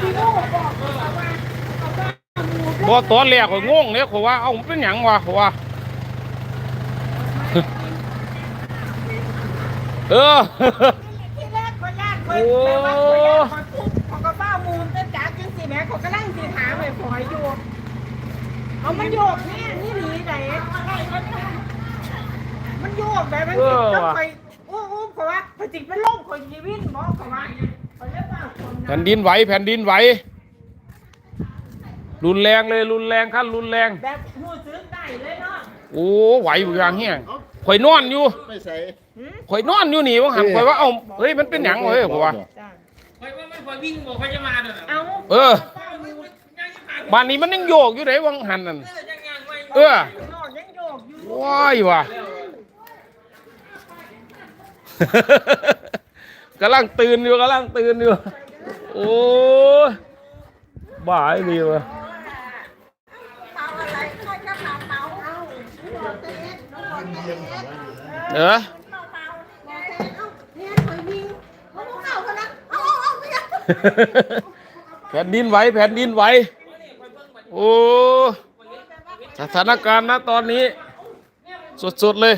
พี่โน่บอกว่าบ่ตอนแรกก็งงเลยเขาว่าเอ้ามันเป็นหยังวะเขาว่าเออที่แรกคนยากคนโอ้แต่ว่าคนยากคนทุกของก็บ้ามูลแต่จ๋าจังสิแม่เขาก็ลั่งสีหาไปฝอยอยู่เอามันโยกแน่นี่หนีไหนมันโยกแบบมันจิตต้องคอยอู้อู้เขาว่าพอจิตเป็นล่มคอยชีวิตบอกเขาว่า แผ่นดินไหวแผ่นดินไหว รุนแรงเลยรุนแรงขั้นรุนแรง แบบหูซื้อได้เลยเนาะโอ้ไหวอยู่อย่างเฮี้ยข่อยนอนอยู่ไม่ใส่หืมข่อยนอนอยู่นี่ว่าหันข่อยว่าเอ้าเฮ้ยมันเป็นหยังวะเฮ้ยผมว่าจ้าไปว่าไม่พอวิ่งบอกเขาจะมาเด้อเอาเออบ้ามูลยังจะผ่านบ้านนี้มันยังโยกอยู่ไหนวังหันนั่นเออยังยังไม่เออนอกยังโยกอยู่ว้ายว่ะกำลังตื่นอยู่กำลังตื่นอยู่ โอ้ยบ้าไอ้ดีวะเอาอะไรเขาจะมาเมาเอาหมดเต็มหมดเต็มเออแผ่นดินไหวแผ่นดินไหวโอ้สถานการณ์นะตอนนี้ สดๆเลย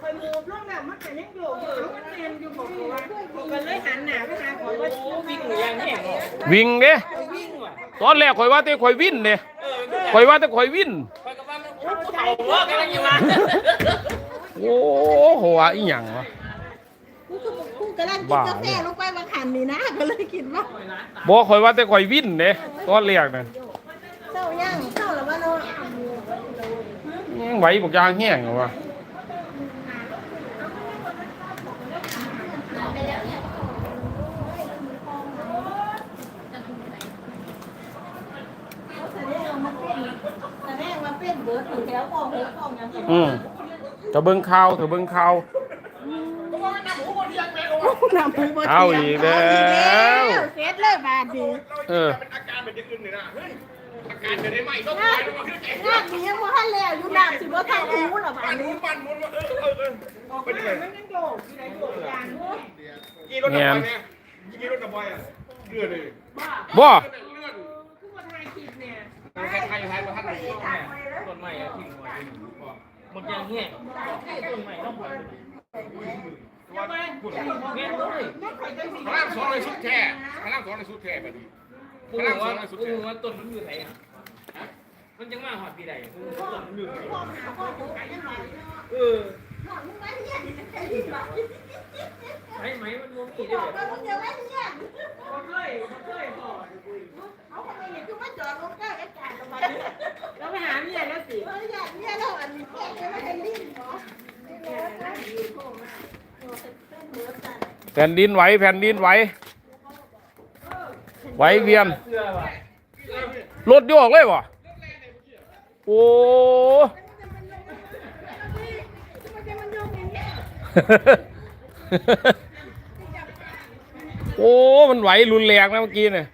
คอยมูฟลงแล้วมันก็ยังอยู่อยู่มั นเรียนอยู่บอกว่าผมก็เลยหันหน้าไปหาเขาว่าวิ่งยังแห้งวิ่งเด้วิ่งว่ะตอนแรกข่อยว่าแต่ข่อยวิ่นเด้เออข่อยว่าแต่ข่อยวิ่นไปกับว่ามันโอ้เต่าเลิกกันยังมาโอ้โหว่าอีหยังวะกูกำลังกินกาแฟลงไปบางขันนี่นะก็เลยคิดว่าบ่ข่อยว่าแต่ข่อยวิ่นเด้ตอนแรกนั่นเศร้ายังเศร้าแล้วว่าเนาะยังไหวบอกยางแห้งเหรอวะ แต่แม่มา เป็นเบิร์ดอยู่แล้วกองหัวกองยังอืมเธอเบิ่งข่าวเธอเบิ่งข่าวน้ำผู้บเอาอีกแล้วเสร็จเลยบาดดีเอออาการเป็นยังอื่นเลยนะเฮ้ยอาการเป็นได้ไหมต้องงานงานนี้ยังว่าท่านแล้วอยู่น้ำสิว่าทางหูหรอบ้าปั่นนหมุนี้นปั่นหมุนเออเออเออออกมามันยังโยกอยู่ไหนโยกยางนู้นกี่รถกับบอยเนี่ยกี่รถกับบอยอะเลื่อนเลยบ่เลื่ อนคือคนไทยคิดเนี่ยใครใครใครมาท่านไหนต้นใหม่อะทิ้งไว้หมดยังแห้งต้นใหม่ต้องปล่อยเงี้ยเลยพลังสองเลยสุดแท้พลังสองเลยสุดแท้แบบนี้กูว่ากูว่าต้นมันอยู่ไหนมันยังมาหอดปีใดต้นมันอยู่ไหนเออไหมไหมมันงงอีกด้วย มันเจอไหมเนี่ย มันเคยมันเคยพอ เขาคนนี้คือว่าจอดรถได้อากาศประมาณนี้ แล้วไปหาเมียแล้วสิ เอออย่างเนี้ยเราอันนี้แค่จะไม่เห็นลิ้นเหรอ แผ่นดินไหวแผ่นดินไหวไหวเวียนเสื้อว่ะรถโยกเลยวะโอ้โอ้ มันไหวรุนแรงนะเมื่อกี้เนี่ย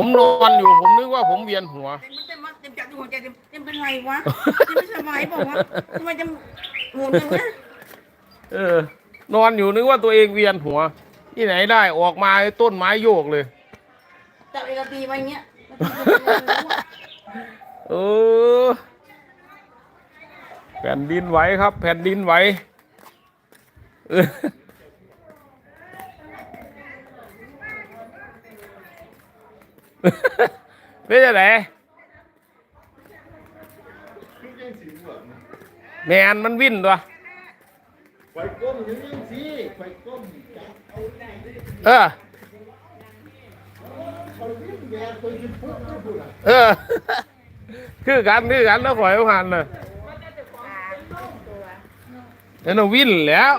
ผมนอนอยู่ผมนึกว่าผมเวียนหัว เต็มเต็มเต็มจับอยู่หัวใจเต็มเต็มเป็นไรวะเต็มไม่สบายบอกว่าทำไมจะหมุนอย่างนี้เออ นอนอยู่นึกว่าตัวเองเวียนหัว ที่ไหนได้ออกมาต้นไม้โยกเลยจับเอกตีมาอย่างเงี้ยเออแผ่นดินไหวครับ แผ่นดินไหวเออ เป็นจะไหนแมนมันวิ่นตัวไฟก้มอย่างนี้สิไฟก้มเออเออ คือกันคือกันแล้วข่อยผ่านเลยแล้วเราวิ่นแล้ว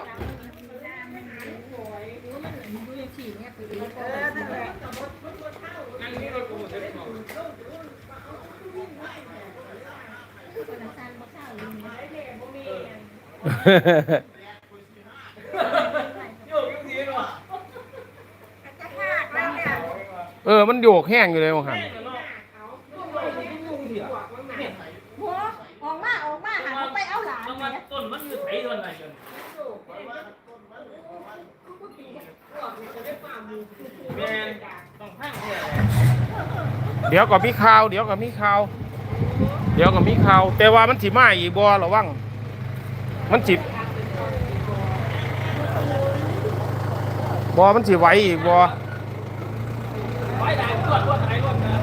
โยกยังดี เออ มันโยกแห้งอยู่เลยว่าหันหัวออกมาออกมาหันไปเอาหลานเนี่ยต้นมันอยู่ไถต้นไหนกันเดี๋ยวก็มีข่าว เดี๋ยวก็มีข่าว เดี๋ยวก็มีข่าว แต่ว่ามันสิมาอีกบ่ระวัง มันสิบ่มันสิไหวอีกบ่ไว้ได้รวดรวดไถรวดนะ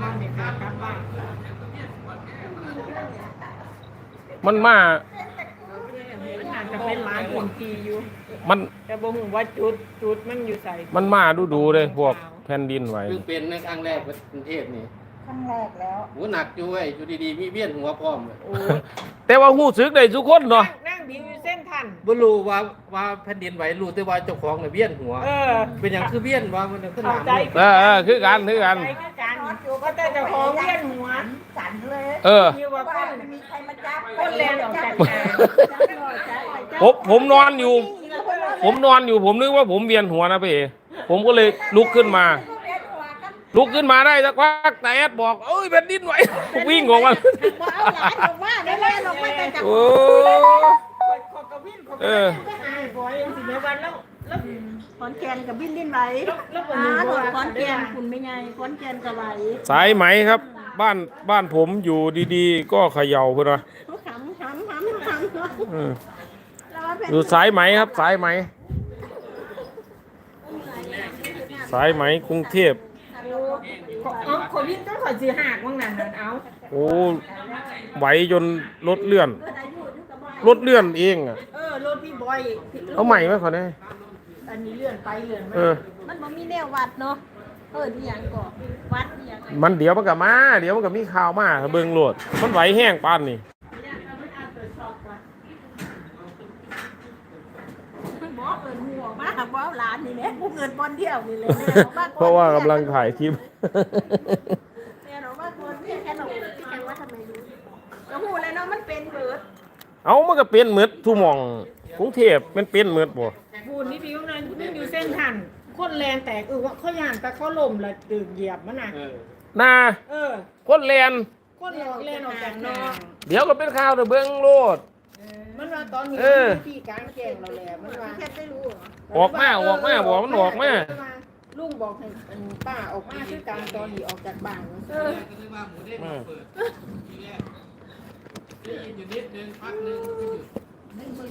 บ้านเด็กกลับบ้านมันมามันอาจจะเป็นหลานคนทีอยู่มันแต่บ่ฮู้ว่าจุดจุดมันอยู่ใส่มันมาดูดูๆเลยพวก แผ่นดินไหวเพิ่งเป็นในครั้งแรกกรุงเทพนี่ครั้งแรกแล้วหูหนักอยู่เว้ยอยู่ดีๆมีเวียนหัวพร้อมเลยโอ้แต่ว่าหู้สึกได้ทุกคนเนาะนั่งบินอยู่เส้นทัน บ่รู้ว่าว่าแผ่นดินไหวรู้แต่ว่าเจ้าของน่ะเวียนหัว เออ เป็นอย่างคือเวียนว่ามันขึ้นหเข้านาใจเออเออคือกันคือกันใจคือกันก็แต่เจะของเวียนหัวสั่นเลยเออที่ว่าคนมีใครมาจับคนแลนออกจากงาน ผมผมนอนอยู่ ผมนอนอยู่ผมนึกว่าผมเวียนหัวนะพี่เอ ผมก็เลยลุกขึ้นมา ลุกขึ้นมาได้สักพักแต่แอดบอกเอ้ยแผ่นดินไหววิ่งออกมาบ่เอาหลานออกมาได้แล่นออกมาแต่จากโอ้ขอกระวิ่งขอกเอระอวิ่งก็หายบ่อยสิแม่วันแล้วแล้วขอนแก่นกับบินดินไหวแล้วก็อ่ามีถบ่อดขขออนนแก่แก่นนคุณไม่ไงขอนแก่นกับไหวสายไหมครับ บ้านบ้านผมอยู่ดีๆ ก็เขย่าเพื่อนนะขำขำขำขำเออแล้วว่าเป็นอยู่สายไหมครับสายไหม สายไหมกรุงเทพเอาขอวิ่งต้องขอสิหักว่างนั้นนั่นเอาโอ้ไหวจนรถเลื่อน รถเลื่อนเองอะเออรถพี่บอยเอาใหม่ไหมขอได้อันนี้เลื่อนไปเลื่อนมาเออมันบ่มีแนววัดเนาะเออที่ยังก่อวัดที่ยังมันเดี๋ยวมันก็มา เดี๋ยวมันก็มีข่าวมาเบิ่งโหลด มันไหวแห้งปานนี่ บ่เอินหัวมา บ่เอาหลานนี่แหละกูเงินบอลเดียวนี่เลยแม่ออกมก่อนเพราะว่ากำลังถ่ายคลิป แม่ออกมาคนเพียงแค่หนที่แกว่าทำไมรู้ก็หูเลยเนาะมันเป็นเบิดเอามันก็เป็นเหมือดทุกหมองกรุงเทพมันเป็นเหมือดบ่บูนนี่พี่ว่านั้นมันอยู่เส้นทันคนแรงแตกเออว่าเขาย่านแต่เขาล่มแล้วตื่นเหยียบมันน่ะเออนาเออคนแลนคนหลอกเล่นออกจากนอกเดี๋ยวก็เป็นข่าวเด้อเบิ่งโลด มันว่าตอนนี้เออพี่กลางแจ้งเราแหละมันว่าแค่ได้รู้เหรอออกมาออกมาบอกมันออกมา ลุงบอกให้อันป้าออกมาคือการตอนนี้ออกจากบ้านเอออืม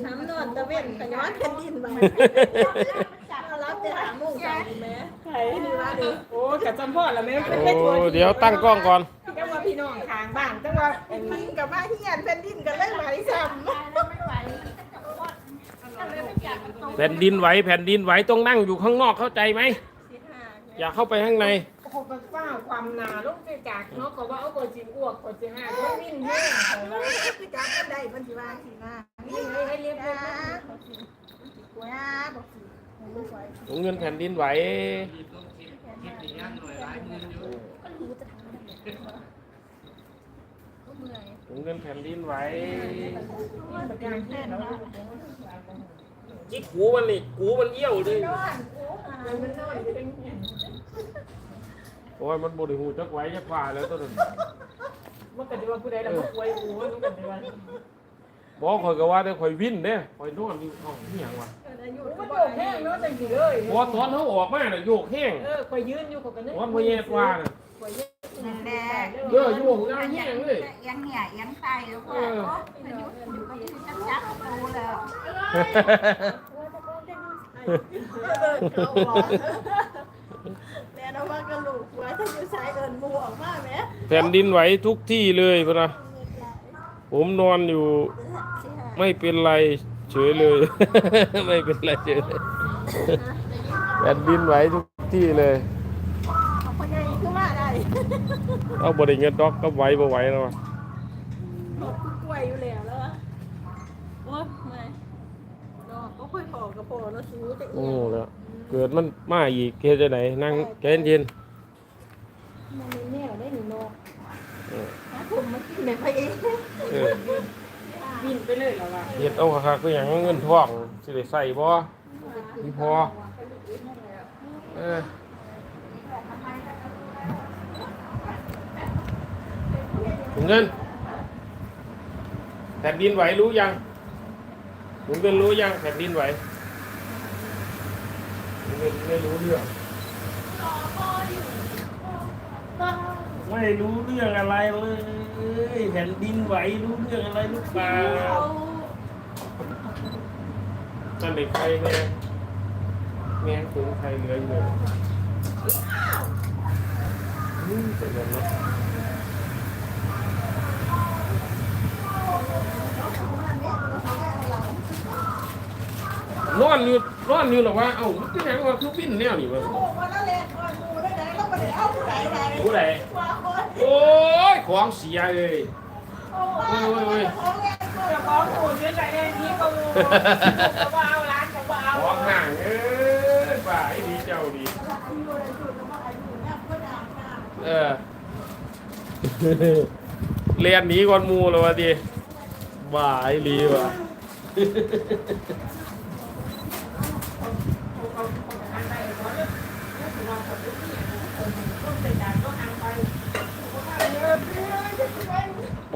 น้ำนอนตะเว้นขย้อนแผ่นดินไหวจับเอารับแต่หาโมงสองดีไหมใช่นี่ว่าดิโอ้กับจำพ่อแล้วแม่เป็นแค่โอ้ตัวเดี๋ยวตั้งกล้องก่อน จังว่าพี่น้องทางบ้านจังว่าอันดินี้นกับว่าเฮียนแผ่นดินกันเลยไหวซ้ำไม่ไหว แผ่นดินไหวแผ่นดินไหวต้องนั่งอยู่ข้างนอกเข้าใจไหมอย่าเข้าไปข้างในโอ้โหมันฟ้าความหนาลูกไปจากเนาะก็ว่าเอาคนจิอ้วกคนจิห้าคนวิ่งแห้งเขาแล้วคือจับกันได้มันสิว่าสินะนี่ให้ให้เรียบร้อยกลัวบอกสิไม่ไหวเงินแผ่นดินไห วเงินแผ่นดินไหวจิกหูมันนี่หูมันเอี้ยวเลยโอ้ยมันบริหูจักไหวจักว่าแล้วตัวนั้นมันก็จะว่าผู้ใดละผู้ป่วยกูมันก็จะว่าบอกคอยก็ว่าได้คอยวิ่นเด้คอยนอนอยู่ห้องนี่ยังวะมันโยกแห้งเนาะจังสิเลยพอตอนเขาออกมาน่ะโยกแห้งเออคอยยืนอยู่กับกันตอนพอแยกว่าน่ะ นั่นแหละเออโยกยังแห้งเลยเอียงเนี่ยเอียงไตแล้วก็เป็นยุอยู่กับที่จับจับโตแล้วแม่เราว่ากระลูกหัวถ้าอยู่สายเดินมูออกมาไหมแผ่นดินไหวทุกที่เลยพนะผมนอนอยู่ไม่เป็นไรเฉยเลย ไม่เป็นไรเฉยเลยแผ่นดินไหวทุกที่เลย พอใหญ่ขึ้นมาได้ เอาบริเงินดอกก็ไหวบ่ไหวแล้ววะหมดกล้วยอยู่แล้วแล้วโอ้ยไม่ดอกก็ค่อยพอกระโปงแล้วซื้อแต่โอ้แล้วเกิดมันมาอีกเฮ็ดจังไดนั่งแกนเย็นมันมีแนวได้หนูนกเออถ้าผมมากินแบบไปเองเออบินไปเลยเหรอวะเฮ็ดเอาคักๆคือหยังเงินทองสิได้ใส่บ่มีพอ เออถุง เงินแผ่นดินไหวรู้ยังถุงเงินรู้ยังแผ่นดินไหวถุงเงินไม่รู้เรื่อง ไม่รู้เรื่องอะไรเลยแผ่นดินไหวรู้เรื่องอะไรหรือเปล่านั่นเด็กใครแม่แม่ถึงใครเหลืออยู่เลยอืมเป็นยังไง นอนอยู่นอนอยู่หรอวะเอ้ามันเป็นยังไงวะคือปิ้นแนวนี่วะวันละเล็กวันกูได้ไหนเราไม่ได้เอาผู้ใดไหนผู้ใดว่าคนโอ้ยของเสียเลยโอ้ยของแกกูเจ้าของหูชื่อใจแดงนี้ก็รู้จะว่าเอาร้านจะว่าเอาของห่างเอ้ยป่าไอ้ดีเจ้าดีอยู่ในจุดแล้วก็อายุเนี่ยก็ด่าหน้าเออเรียนหนีก่อนหมูเลยวะดิบ่าไอ้ลีว่ะ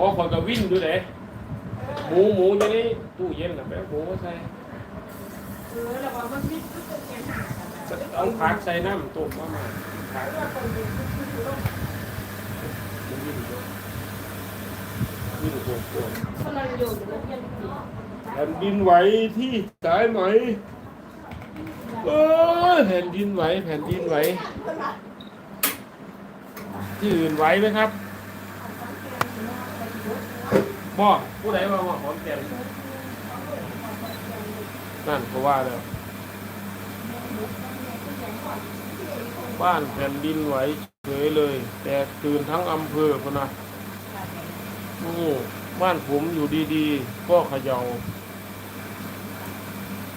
บอกคนก็วิ่งดูเลยหมูหมูอยู่นี่ตู้เย็นน่ะแป๊บหมูใส่เออแล้วว่ามันมีทุกคนเห็นหาเอาผักใส่น้ำตุ่มมามาผักมันวิ่งอยู่วิ่งโกงโกงคนเราอยู่ในเรียนผีแผ่นดินไหวที่สายไหมเออแผ่นดินไหวแผ่นดินไหวที่อื่นไหวไหมครับ บอกผู้ใดว่าว่าหอมแก่นนั่นก็ว่าแล้วบ้านแผ่นดินไหวเฉยเลย แต่ตื่นทั้งอำเภอพนนะโอ้บ้านผมอยู่ดีๆก็เขยา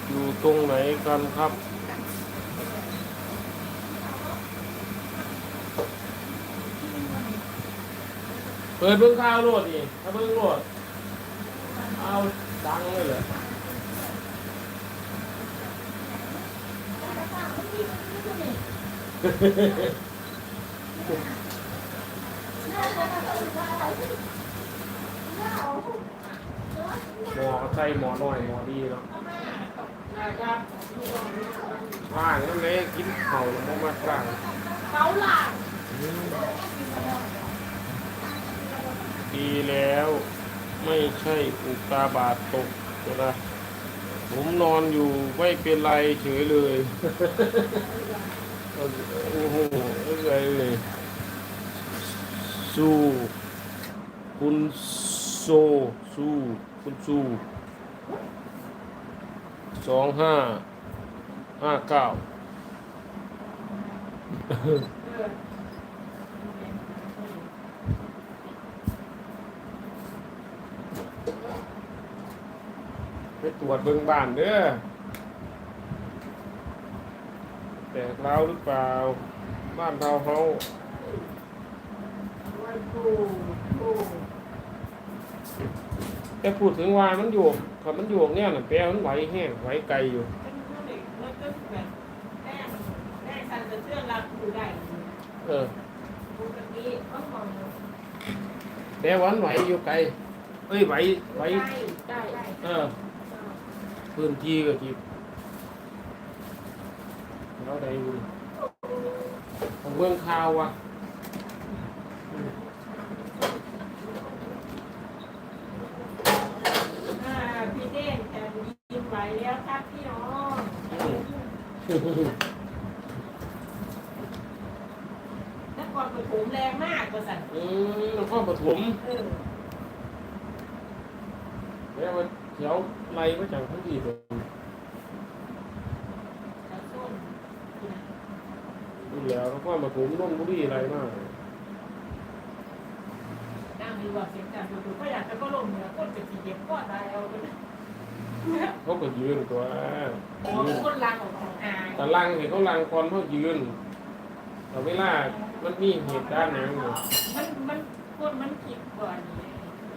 อยู่ตรงไหนกันครับ เปิดเบิ่งข้าวโลดนี่ถ้าเบิ่งโลด เอาดังเลยเหรอหมอก็ใส่หมอน้อยหมอดีเนาะว่างนั่นเลยกินเข่าวแล้วบ่มาต่างเขาหลังดีแล้ว ไม่ใช่อุกกาบาตตกนะผมนอนอยู่ไม่เป็นไรเฉยเลยโอ้โหอะไรเลยสู้คุณโซสู้คุณสู้สองห้าห้าเก้า ไปตรวจเบิ่งบ้านเด้อแตกร้าวหรือเปล่า บ้านเราเฮาแต่พูดถึงว่ามันอยู่ถ้ามันอยู่เนี่ยน่ะแปลมันไหวแห้งไหวไกลอยู่เป็นผู้เด็กแล้วก็แบบแม่แม่สันจะเชื่อรักอยู่ได้เออปกติเขามองแต่วามันไหวอยู่ไกลเอ้ยไหวไหวใกล้ใกล้เออ พื้นที่ก็ที่เราได้อยู่ผมเบิ่งข่าวว่ะอ่าพี่เด้งแต่ยินไหวแล้วครับพี่น้องอืมนครปฐมแรงมากกว่าสันอืมนครปฐมเออ แล้วมันแถว ไรมาจากทั้งที่เลยแล้วส้นดูแล้วนครปฐมนนทบุรีอะไรมากนั่งมีว่าเสียงดังดูๆก็อยากจะก็ลงเหนือก้นจะสีเย็บก็ตายเอาไปนะเขาก็ยืนตัวโอ้ยืนคนลังออกของอายแต่ลังเห็นเขาลังคอนเขายืนแต่เวลามันมีเหตุการณ์อย่างนี้มันมันคนมันคิดก่อนนี่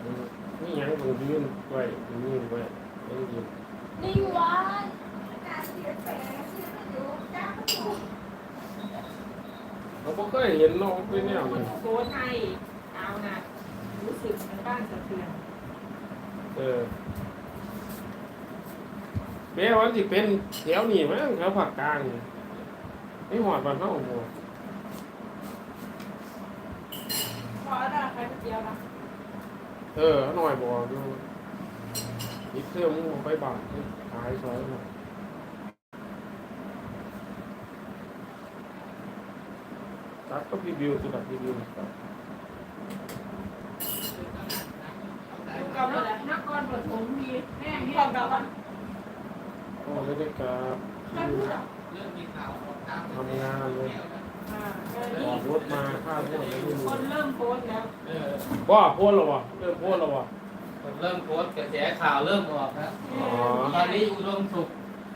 อืมนี่ยังต้องยืนไว้ยืนไว้ ต้องยืนนิ่งไว้เราบ่เคยเห็นน้องเป็นแนวนี้โพสต์ให้เอานะรู้สึกมันบ้านสะเทือนเออแม้วันที่เป็นแถวนี้มั้งแถวภาคกลางนี่ไม่หอดบ้านเฮาบ่พอได้ใครเดียวนะเออหน่อยบอกดู อีกเทื่อมึงไปบานขายซอยหน่อยตัดก็พี่บิวสุดพี่บิวครับอยู่กับนครปฐมมีแม่ที่เราแบบโอ้ไม่ได้กราบท่านผู้ชมทำงานเลยออกรถมาข้าวที่ไหนคนเริ่มโพสแล้วว่าโพสแล้ววะเริ่มโพสแล้ววะ เริ่มโพสต์กระแสข่าวเริ่มออกแล้วอ๋อ ตอนนี้อุดมสุข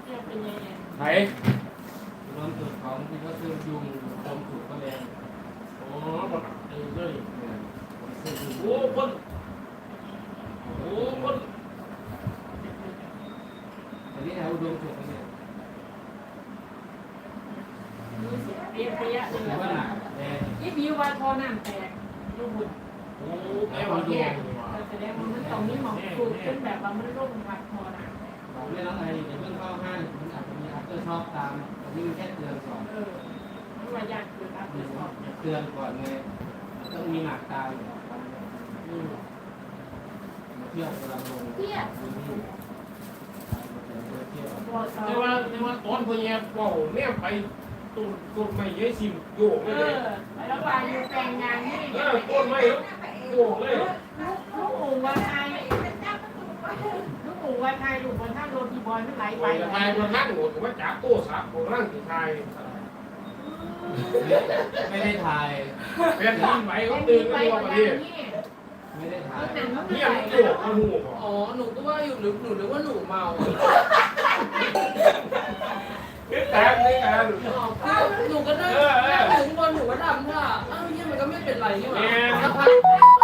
เนี่ยเป็นยังไงไหนอุดมสุขของที่ก็คือยุงอุดมสุขก็แรงอ๋อมาไอ้เลยเนี่ยคือยุงโอ้คนโอ้คนอันนี้นะอุดมสุขเนี่ยรู้สึกเปรี้ยเปรี้ยเลถือว่ายหนักแรงยี่บิวว่าทอน้ำแตกลูกบุญโอ้แม่ว่าแย่นี่ว่ะ แต่แสดงว่ามันต้องมีหมองสูบขึ้นแบบว่ามันร่มวัดทอน้ำแตกบอกไม่ต้องอะไรเดี๋ยวเพิ่งเข้าห้างมันอาจจะมีอัพเตอร์ช็อปตามอันนี้แค่เตือนก่อนเออมันว่าอยากเกิดอัพเดทก่อนเตือนก่อนไงต้องมีหนักตามอืมเที่ยวกำลังลงเพี้ยเที่ยวพอแต่ว่าแต่ว่าตอนพ่อแย่เป่าเนี่ยไปต้นต้นไม้เยอะสิมโยกเอเลยอแล้ววางอยู่แปลงงานนี่เออต้นไม้โยกเลยลูก อู่ว่าไทยลูกอู่ว่าไทยลูกบนท่านรนีบอยไม่ไหลไปไปทายมาทั้งหมดว่าจากโต้สับของร่างที่ทยไม่ได้ถ่าย เป็นที่ไหวไปก็มีตื่นไปกันบทั่วนประทาเทงศนี่ไม่ได้ถ่าย หนังมันไม่เนี่ยไหลมันโยกมันหูอ๋อ หนูก็ว่าอยู่หรือหนูนึกว่าหนูเมานี่แต่นี่แต่อ๋อหนูก็นั่งนั่งถึงบนหนูก็ทำท่าอ้าวเนี่ยมันก็ไม่เป็นไรนี่หว่าสักพัก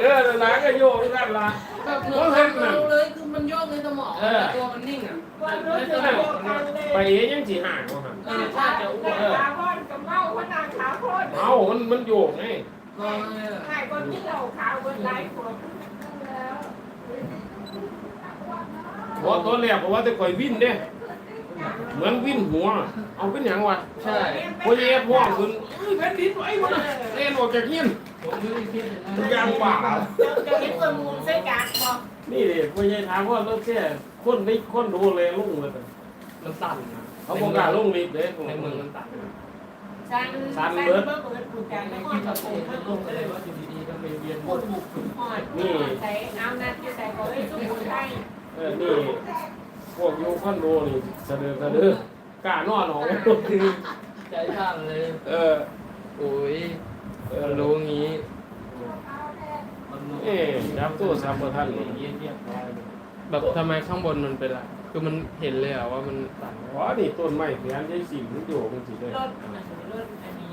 เออหลานก็โยกนั่นละแบบหนูทำเราเลยคือมันโยกในสมองแต่ตัวมันนิ่งอะวันรถถึงโยกกันเลยไปเองยังสีห่างกว่าหันเออถ้าจะอ้วนขาพ่อนกับเมาพนางขาพ่นเอามันมันโยกไงก็เนี่ยใช่คนที่เราขาวคนไหลขวดเพราะตอนแรกเพราะว่าจะคอยวิ่นเนี่ยเหมือนวิ่นหัว เอาเป็นอย่างวะใช่พอเย็บห้องขึ้นเอ้ยแผ่นดินไหววะเล่นออกจากเฮีย นผมไม่ได้คิดทุกอย่างป่าจะเห็นตัวมูลใส่กากบอกนี่ดิพอเย็ถามว่าต้องแค่คนไม่คนดูเลยลุ่งเลยมันสั่นนะเขาบอกว่าลุ่งลิฟต์เลยในเมืองมันสั่นฉันฉันเบิร์ดเบิร์ดผูกกันในแล้วก็ที่จะทำผูเอกงขึ้นลลงงก็เลเลยยว่าอยู่ดีๆก็ไปเวียนปวดผูกขึ้นหอยใส่น้ำนัดที่ใส่ก็เลยทุกคนได้เออนี่พวกโยคอนโดนี่เสนอเสนอกล้านอนหนองคือใจช่างเลย เออโอ้ยเออมัน รู้งี้เอ๊ะจับตัวซับบ่ทันนี่เยี่ยมเยี่ยมร้อยแบบทำไมข้างบนมันเป็นไรคือมันเห็นเลยอะว่ามันสั่นอ๋อนี่ต้นไม้แขนใช้สิมมันโยกมันสิได้รถรถอันนี้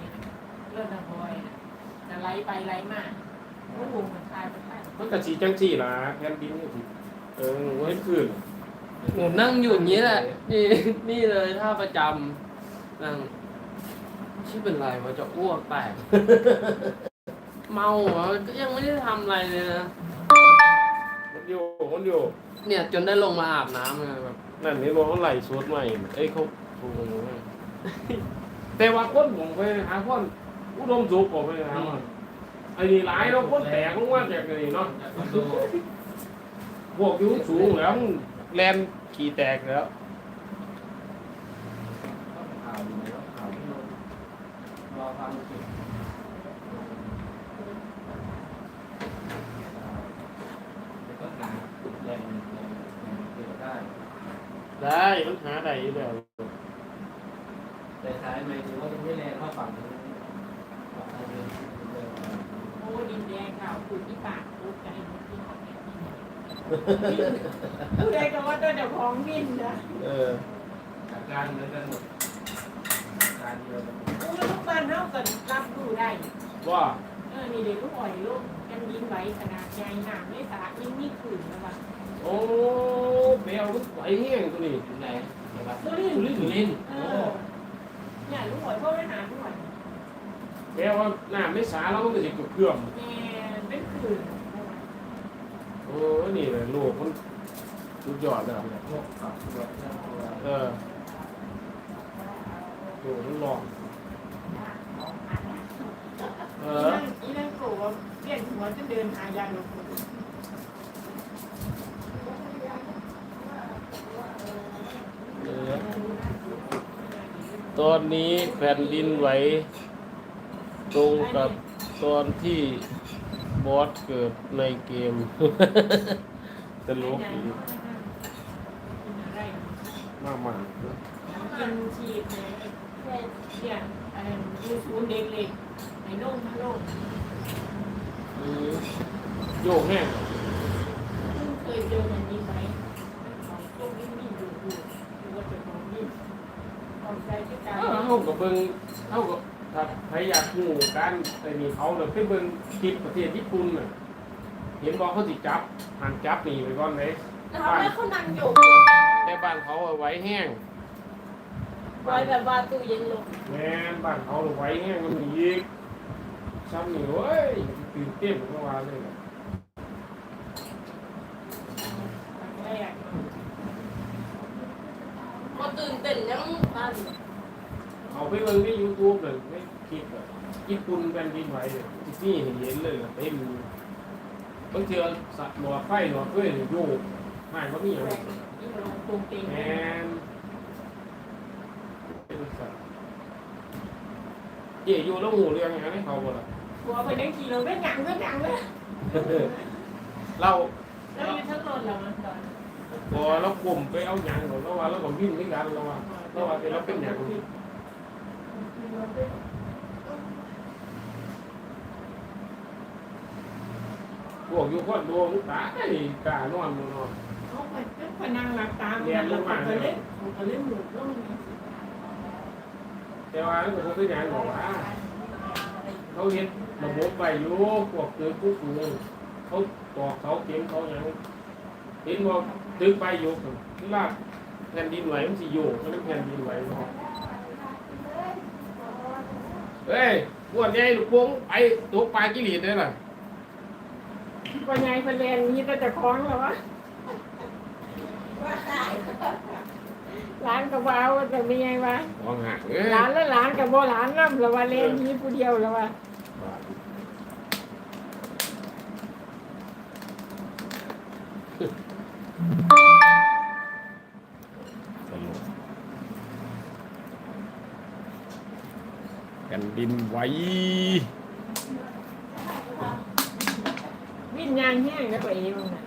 รถนครจะไล่ไปไล่มาลูกวงมันคลายไปไปมันก็สิจังซี่ล่ะแผ่นดินนี่สิเออเฮ็ดคืนหนูนั่งอยู่อย่างนี้แหละนี่นี่เลยท่าประจำนั่ง ชื่อเป็นไรวะจะอ้วกแตก เมาเหรอก็ยังไม่ได้ทำอะไรเลยนะ มันโยกมันโยกเนี่ยจนได้ลงมาอาบน้ำเลยแบบนั่นเห็นว่าเขาไหลสวดใหม่ เอ้ยเขาโอ้โหแต่ว่าคนผมไปหาคนอุดมสุขผมไปหามันไอ้นี่หลายเราคนแตกลงมาจากนี่เนาะจากคอนโดพวกอยู่สูงแล้วมันแลนขี่แตกแล้ว ข่าวอยู่แล้วข่าวที่ลงรอความรู้สึกแล้วก็หนาแรงแรงแรงเกิดได้ ได้มันหาได้อยู่แล้วแต่สายไม่ถือว่าจะไม่แรงเท่าฝั่งนู้นฝั่งนู้นเดินมาโอ้ดินแดงข่าวขุดที่ปากพูดใจที่เขาเนี่ยผู้ใดก็ว่าตัวเจ้าของมินนะเอออาการเหมือนกันหมดอาการเดียวกันอู้ลูกบ้านเฮาก็รับดูได้ ว่าเออนี่เด็กลูกอ่อยลูกแกนดินไหวขนาดใหญ่หนาไม่สายิ่งนี่ขืนแล้ววะ โอ้แมวมันไหวแห้งตัวนี้ไหนเดี๋ยวว่าสุรินสุรินทร์สุรินทร์เออเนี่ยลูกหอยพ่อไม่หาลูกหอยแมวว่าน้ำไม่สาแล้วมันก็จะเกลือมแม่เป็นขืนโอ้นี่แหละลูกมันสุดยอดเลยเออโอ้มันหลอกเออีอนั่งอีนั่งโกรธเปลี่ยนหัวจะเดินหายาหลบเอ ตอนนี้แผ่นดินไหว ตรงกับตอนที่บอสเกิดในเกม ตลกอีกอะไรมากมากกินชีสเนี่ยเนี่ยไอ้ดูศูนย์เด็กเล็กไอ้นุ่มพะโล่งๆอืมโยกแห้งเคยเจอแบบนี้ไหมของตรงนี้มีอยู่อยู่อยู่ว่าจะของนี่ ของใจที่การเอ้าเฮากับเบิ่งเฮากับถ้าใครอยากรู้การแต่นี่เขาเนี่ยไปเบิ่งคลิปประเทศญี่ปุ่นน่ะเห็นบอกเขาสิจับหันจับหนีไปก่อนเลยแล้วทำไมเขานั่งโยกแต่บ้านเขาเอาไว้แห้งไว้แบบว่าตู้เย็นลงแม่นบ้านเขาเอาไว้แห้งมันอีกซ้ำนี่เว้ยตื่นเต้นเมื่อวานเลย แรก มาตื่นเต้นยังบ้าน เอาไปเบิ่งใน YouTube เลยในคลิปอะญี่ปุ่นแผ่นดินไหวที่นี่เห็นเลยเต็มบางเทือสัตว์หลอดไฟหลอดด้วยโยกหายบ่มีหยังนี่มันตรงต็งแมนเป็นสัตว์เจ๊อยู่แล้วหูเรื่องอย่างนี้เขาบ่ล่ะหัวไปนั่งขี่เราไม่หยังไม่หยังเลยเราแล้วมีทั้งรถเรามันตอนพอเรากลุ่มไปเอาหยังของเราว่าเราก็วิ่งด้วยกันเราว่าเราว่าเป็นเราเป็นหยัง วกอยู่คนดวงตาไอ้กล้านอนนอนเขาไปไปนั่งหลับตามันแล้วก็เล่นเขาเล่นหมูก็มีแต่ว่าก็บ่เป็นหยังบอกว่าเขาเฮ็ดระบบไว้อยู่พวกเกิดผู้สูงเขาตอกเขาเข็มเขาหยังเห็นว่าตึกไปโยกลากแผ่นดินไหวมันสิโยกมันเป็นแผ่นดินไหวเนาะเฮ้ยพวกใหญ่ลูกโป่งไปตกปลากิเลสได้ล่ะ ปัญญาเป็นแรงนี้ก็จะคล้องแล้ววะร้านกระเป๋าแต่ไม่ไงวะมองหาเอ้ยร้านแล้วร้านกับโบร้านน้ำแล้วว่าแรงนี้ผู้เดียวแล้ววะตลกแผ่นดินไหว วิ่งยางแห้งแล้วก็เอวน่ะ